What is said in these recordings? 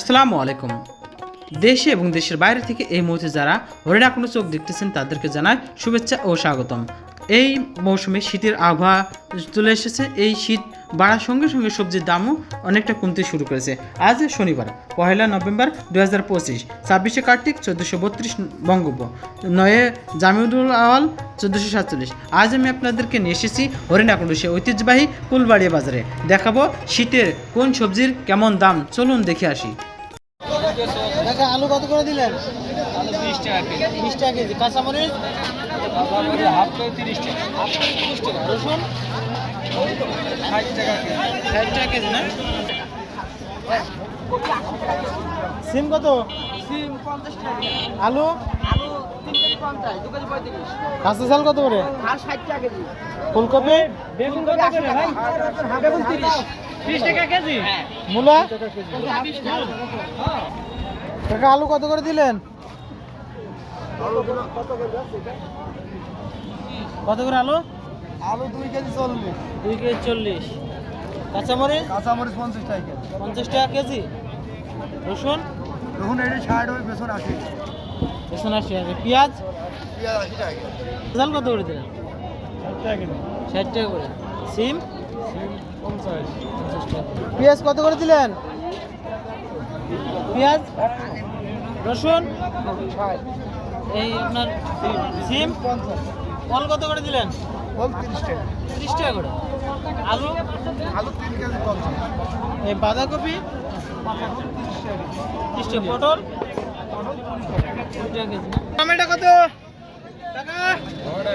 আসসালামু আলাইকুম। দেশে এবং দেশের বাইরে থেকে এই মুহূর্তে যারা হরিণা কোনো চোখ দেখতেছেন, তাদেরকে জানাই শুভেচ্ছা ও স্বাগতম। এই মৌসুমে শীতের আবহাওয়া চলে এসেছে। এই শীত বাড়ার সঙ্গে সঙ্গে সবজির দামও অনেকটা কমতে শুরু করেছে। আজ শনিবার, পহেলা নভেম্বর দু হাজার পঁচিশ, ছাব্বিশে কার্তিক চোদ্দোশো বত্রিশ বঙ্গব নয়ে জামিউদুল আওয়াল চোদ্দোশো সাতচল্লিশ। আজ আমি আপনাদেরকে নিয়ে এসেছি হরিণাকুণ্ডু ঐতিহ্যবাহী কুলবাড়িয়া বাজারে। দেখাবো শীতের কোন সবজির কেমন দাম। চলুন দেখে আসি। কাকা আলু কত করে দিলেন? আলু বিশ টাকা কেজি। বিশ টাকা কেজি। কাঁচামরিচ? হাফ করে তিরিশ টাকা। তিরিশ টাকা। রসুন? ষাট টাকা কেজি। ষাট টাকা কেজি না? সিম কত? সিম পঞ্চাশ টাকা। আলু? আলু কাঁচা চাল কত করে? আর ষাট টাকা কেজি। ফুলকপি? বেগুন কত করে ভাই? বেগুন তিরিশ। তিরিশ টাকা কেজি? মূলা? কাকা আলু কত করে দিলেন? কত করে আলু? আলু দুই কেজি চল্লিশ। দুই কেজি চল্লিশ। কাঁচামরিচ? কাঁচামরিচ পঞ্চাশ টাকা কেজি। পঞ্চাশ টাকা কেজি? রসুন। দেখুন এটা ষাট ওই বেসন আশি। রসুন আশি টাকা পেঁয়াজ। পেঁয়াজ আশি টাকা কেজি। কত করে দিলেন? ষাট টাকা করে। সিম? পেঁয়াজ কত করে দিলেন? পেঁয়াজ? রসুন? এই আপনার সিম? পঞ্চাশ কল কত করে দিলেন? বল তিরিশ টাকা। ত্রিশ টাকা করে। আলু? আলু তিন কেজি পঞ্চাশ। এই বাঁধাকপি? পটল। টমেটো কত? টাকা?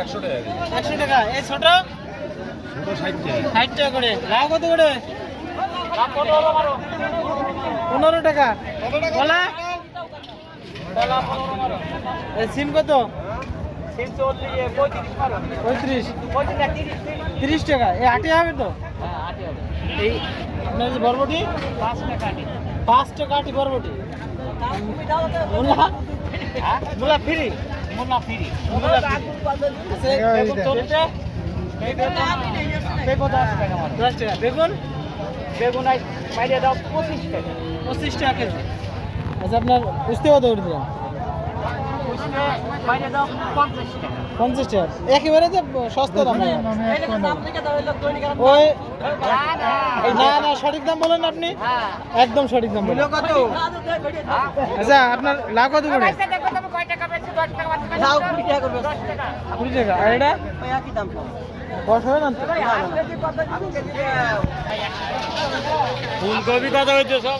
একশো টাকা একশো টাকা। এই ছোট? ষাট টাকা। করে। লাউ কত করে? পনেরো টাকা। কলা? এই সিম কত? সিম চল্লিশ পঁয়ত্রিশ। পঁয়ত্রিশ। পঁয়ত্রিশ তিরিশ টাকা। এ আটে হবে তো? এই আপনার যে বরবটি? পাঁচ টাকা পাঁচ টাকা বরবটি মূলা মূলা ফ্রি। মোলা ফ্রি। মূলা বেগুন দশ টাকা বেগুন বেগুন? দাও পঁচিশ টাকা। পঁচিশ টাকা কেজি। আচ্ছা আপনার বুঝতে কত করে দিলাম উঠবে মাইরে দাও পঞ্চাশ টাকা। পঞ্চাশ টাকা। একেবারে যে সস্তা দাম। না। এটা কিন্তু আপনাকে দাও হলো দৈনিক আর ওই না না এই না না সঠিক দাম বলেন আপনি। হ্যাঁ। একদম সঠিক দাম বলেন। আচ্ছা আপনার লাভ কত করে? কুড়ি টাকা আর এটা? ওই একই দাম দশ হবে না তো? ফুলকপি কত হয়েছে সব?